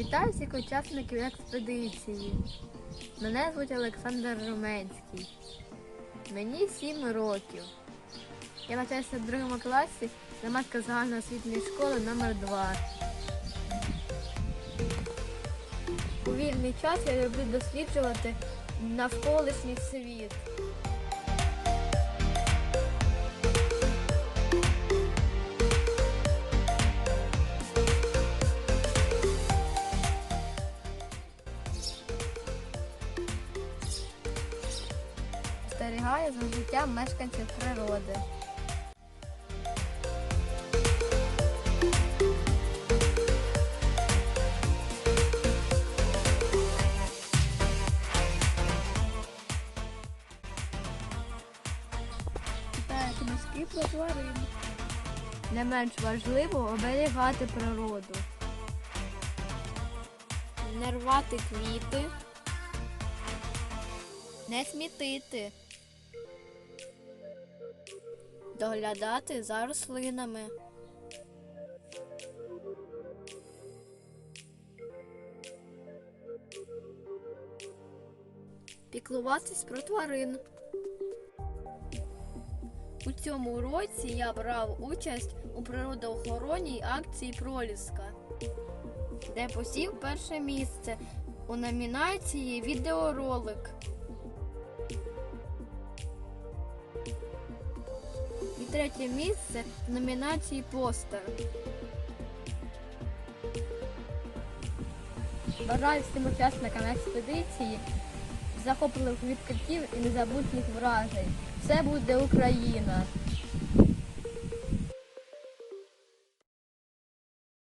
Вітаю всіх учасників експедиції. Мене звуть Олександр Руменський. Мені 7 років. Я навчаюся в другому класі громадська загальноосвітньої школи номер 2 У вільний час я люблю досліджувати навколишній світ. Спостерігаю за життям мешканців природи. Читаю книжки про тварин. Не менш важливо оберігати природу. Не рвати квіти. Не смітити. Доглядати за рослинами. Піклуватись про тварин. У цьому році я брав участь у природоохоронній акції Проліска, де посів перше місце у номінації Відеоролик. Третє місце в номінації Постер. Бажаю всім учасникам експедиції захоплених відкриттів і незабутніх вражень. Все буде Україна!